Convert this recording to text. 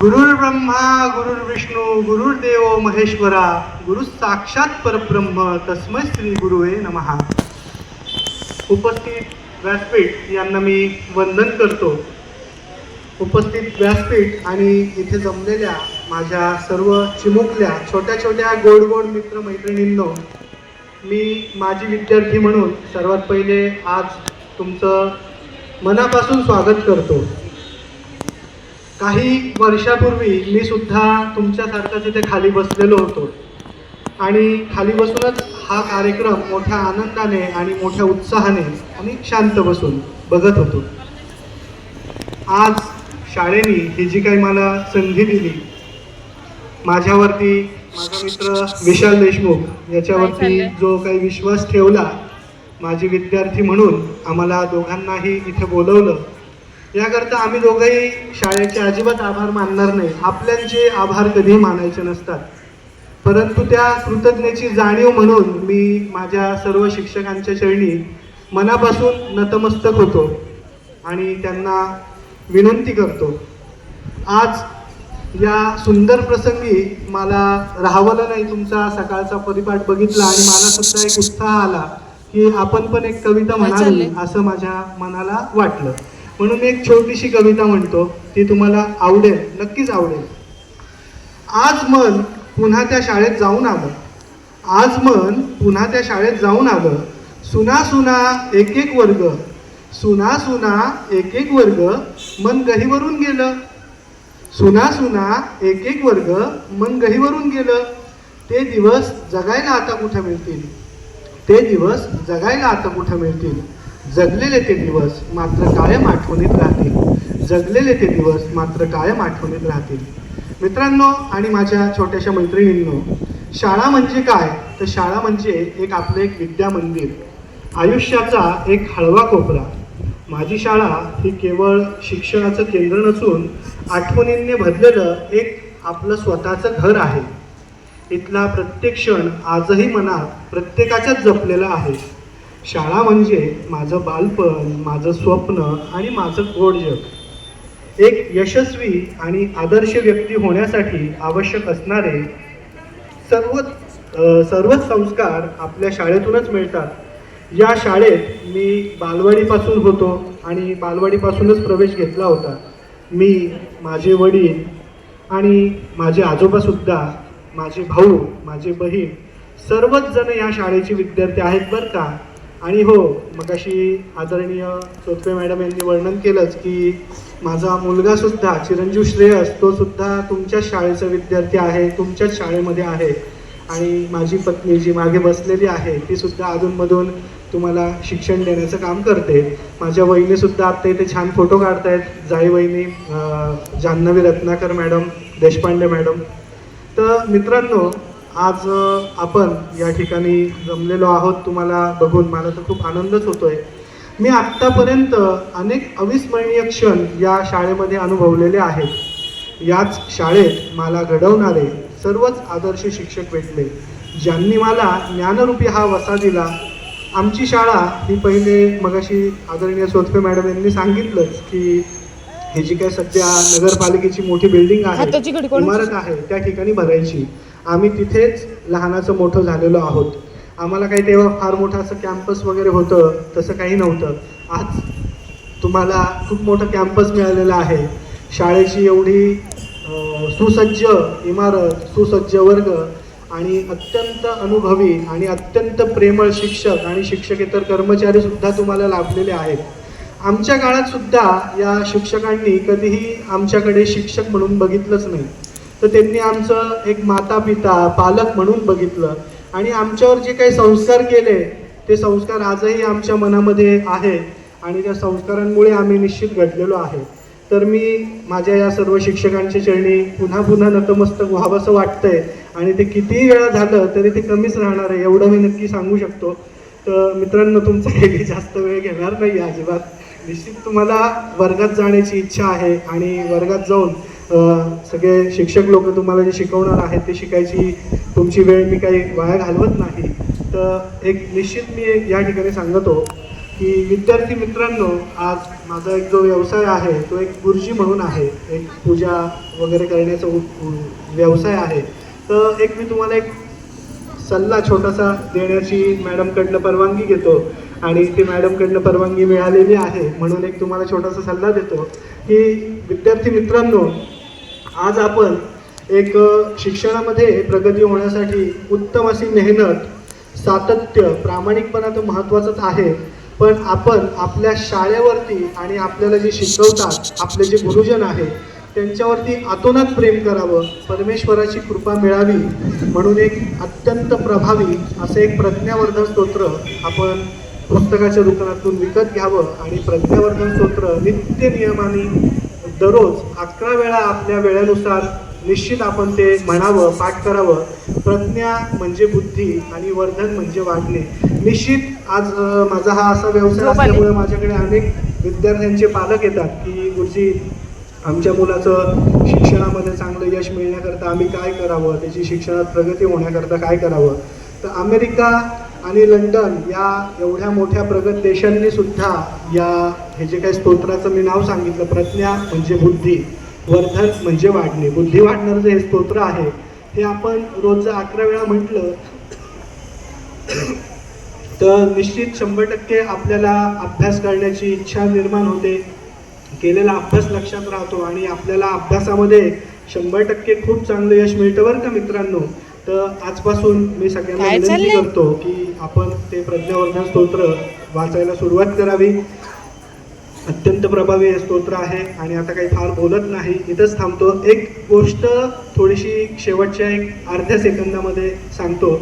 गुरुर् ब्रह्मा गुरुर् विष्णू गुरुर्देव महेश्वरा गुरु साक्षात परब्रह्म तस्मै श्री गुरुवे नमहा उपस्थित व्यासपीठ यांना मी वंदन करतो. उपस्थित व्यासपीठ आणि इथे जमलेल्या माझ्या सर्व चिमुकल्या छोट्या छोट्या गोड गोड मित्र मैत्रिणींनो मी माझी विद्यार्थी म्हणून सर्वात पहिले आज तुमचं मनापासून स्वागत करतो. काही वर्षापूर्वी मी सुद्धा तुमच्यासारखाच इथे खाली बसलेलो होतो. आणि खाली बसूनच हा कार्यक्रम मोठ्या आनंदाने आणि मोठ्या उत्साहाने आणि शांत बसून बघत होतो. आज शाळेने ही जी काही मला संधी दिली माझ्यावरती माझा मित्र विशाल देशमुख याच्यावरती जो काही विश्वास ठेवला माझी विद्यार्थी म्हणून आम्हाला दोघांनाही इथे बोलवलं. याकरता आम्ही दोघंही शाळेचे अजिबात आभार मानणार नाही. आपल्यांचे आभार कधीही मानायचे नसतात. परंतु त्या कृतज्ञतेची जाणीव म्हणून मी माझ्या सर्व शिक्षकांच्या चरणी मनापासून नतमस्तक होतो आणि त्यांना विनंती करतो. आज या सुंदर प्रसंगी मला राहावलं नाही तुमचा सकाळचा परिपाठ बघितला आणि मला सुद्धा एक उत्साह आला की आपण पण एक कविता म्हणावी चाललंय? असं माझ्या मनाला वाटलं. म्हणून मी एक छोटीशी कविता म्हणतो ती तुम्हाला आवडेल नक्कीच आवडेल. आज मन पुन्हा त्या शाळेत जाऊन आलं. आज मन पुन्हा त्या शाळेत जाऊन आलं. सुना सुना एक एक वर्ग सुना सुना एक एक वर्ग मन गहीवरून गेलं. सुना सुना एक एक वर्ग मन गहीवरून गेलं. ते दिवस जगायला आता कुठं मिळतील? ते दिवस जगायला आता कुठं मिळतील? जगलेले ते दिवस मात्र कायम आठवणीत राहतील. जगलेले ते दिवस मात्र कायम आठवणीत राहतील. मित्रांनो आणि माझ्या छोट्याशा मैत्रिणींनो शाळा म्हणजे काय? तर शाळा म्हणजे एक आपलं एक विद्या मंदिर. आयुष्याचा एक हळवा कोपरा. माझी शाळा ही केवळ शिक्षणाचं केंद्र नसून आठवणींनी भरलेलं एक आपलं स्वतःचं घर आहे. इथला प्रत्येक क्षण आजही मनात प्रत्येकाच्याच जपलेला आहे. शाळा म्हणजे माझं बालपण माझं स्वप्न आणि माझं गोड जग. एक यशस्वी आणि आदर्श व्यक्ती होण्यासाठी आवश्यक असणारे सर्वच सर्वच संस्कार आपल्या शाळेतूनच मिळतात. या शाळेत मी बालवाडीपासून होतो आणि बालवाडीपासूनच प्रवेश घेतला होता. मी माझे वडील आणि माझे आजोबासुद्धा माझे भाऊ माझे बहीण सर्वच जण या शाळेचे विद्यार्थी आहेत बरं का? आणि हो मगाशी आदरणीय चोत्रे मॅडम यांनी वर्णन केलंच की माझा मुलगा सुद्धा चिरंजीव श्रेयस तो सुद्धा तुमच्याच शाळेचा विद्यार्थी आहे तुमच्याच शाळेमध्ये आहे. आणि माझी पत्नी जी मागे बसलेली आहे ती सुद्धा अधूनमधून तुम्हाला शिक्षण देण्याचं काम करते. माझ्या वहिनी सुद्धा आत्ता इथे छान फोटो काढतायत. जाई वहिनी जान्हवी रत्नाकर मॅडम देशपांडे मॅडम. तर मित्रांनो आज आपण या ठिकाणी जमलेलो आहोत. तुम्हाला बघून मला तर खूप आनंदच होतोय. मी आत्तापर्यंत अनेक अविस्मरणीय क्षण या शाळेमध्ये अनुभवलेले आहेत. याच शाळेत मला घडवणारे सर्वच आदर्श शिक्षक भेटले ज्यांनी मला ज्ञानरूपी हा वसा दिला. आमची शाळा ही पहिले मगाशी आदरणीय सोतफे मॅडम यांनी सांगितलंच की ही जी काय सध्या नगरपालिकेची मोठी बिल्डिंग आहे इमारत आहे त्या ठिकाणी भरायची. आम्ही तिथेच लहानाचं मोठं झालेलो आहोत. आम्हाला काही तेव्हा फार मोठं असं कॅम्पस वगैरे होतं तसं काही नव्हतं. आज तुम्हाला खूप मोठं कॅम्पस मिळालेलं आहे. शाळेची एवढी सुसज्ज इमारत सुसज्ज वर्ग आणि अत्यंत अनुभवी आणि अत्यंत प्रेमळ शिक्षक आणि शिक्षकेतर कर्मचारीसुद्धा तुम्हाला लाभलेले आहेत. आमच्या काळात सुद्धा या शिक्षकांनी कधीही आमच्याकडे शिक्षक म्हणून बघितलंच नाही. तर त्यांनी आमचं एक माता पिता पालक म्हणून बघितलं. आणि आमच्यावर जे काही संस्कार केले ते संस्कार आजही आमच्या मनामध्ये आहे आणि त्या संस्कारांमुळे आम्ही निश्चित घडलेलो आहे. तर मी माझ्या या सर्व शिक्षकांच्या चरणी पुन्हा पुन्हा नतमस्तक व्हावंसं वाटतंय आणि ते कितीही वेळा झालं तरी ते कमीच राहणार आहे एवढं मी नक्की सांगू शकतो. तर मित्रांनो तुमचा काही जास्त वेळ घेणार नाही अजिबात. निश्चित तुम्हाला वर्गात जाण्याची इच्छा आहे आणि वर्गात जाऊन सगळे शिक्षक लोक तुम्हाला जे शिकवणार आहेत ते शिकायची तुमची वेळ मी काही वाया घालवत नाही. तर एक निश्चित मी एक या ठिकाणी सांगतो की विद्यार्थी मित्रांनो आज माझा एक जो व्यवसाय आहे तो एक गुरुजी म्हणून आहे. एक पूजा वगैरे करण्याचा उ- व्यवसाय आहे. तर एक मी तुम्हाला एक सल्ला छोटासा देण्याची मॅडमकडनं परवानगी घेतो आणि ती मॅडमकडनं परवानगी मिळालेली आहे. म्हणून एक तुम्हाला छोटासा सल्ला देतो की विद्यार्थी मित्रांनो आज आपण एक शिक्षणामध्ये प्रगती होण्यासाठी उत्तम अशी मेहनत सातत्य प्रामाणिकपणा तर महत्त्वाचंच आहे. पण आपण आपल्या शाळेवरती आणि आपल्याला जे शिकवतात आपले जे गुरुजन आहे त्यांच्यावरती आतोनात प्रेम करावं परमेश्वराची कृपा मिळावी म्हणून एक अत्यंत प्रभावी असं एक प्रज्ञावर्धन स्तोत्र आपण पुस्तकाच्या दुकानातून विकत घ्यावं आणि प्रज्ञावर्धन स्तोत्र नित्य नियमाने दररोज अकरा वेळा आपल्या वेळेनुसार निश्चित आपण ते म्हणावं पाठ करावं. प्रज्ञा म्हणजे बुद्धी आणि वर्धन म्हणजे वाढणे निश्चित आज माझा हा असा व्यवसाय. असल्यामुळे माझ्याकडे अनेक विद्यार्थ्यांचे पालक येतात की गुरुजी आमच्या मुलाचं शिक्षणामध्ये चांगलं यश मिळण्याकरता आम्ही काय करावं? त्याची शिक्षणात प्रगती होण्याकरता काय करावं? तर अमेरिका आणि लंडन या एवढ्या मोठ्या प्रगत देशांनी सुद्धा या हे जे काही स्तोत्राचं मी नाव सांगितलं प्रज्ञा म्हणजे बुद्धी वर्धन म्हणजे वाढणे. बुद्धी वाढणारं जे हे स्तोत्र आहे हे आपण रोज अकरा वेळा म्हटलं तर निश्चित शंभर टक्के आपल्याला अभ्यास करण्याची इच्छा निर्माण होते केलेला अभ्यास लक्षात राहतो आणि आपल्याला अभ्यासामध्ये शंभर टक्के खूप चांगलं यश मिळतं बरं का मित्रांनो? तर आजपासून मी सगळ्यांना विनंती? करतो की आपण ते प्रज्ञावर्धन स्तोत्र वाचायला सुरुवात करावी. अत्यंत प्रभावी हे स्तोत्र आहे आणि आता काही फार बोलत नाही. इथंच थांबतो. एक गोष्ट थोडीशी शेवटच्या एक अर्ध्या सेकंदामध्ये सांगतो.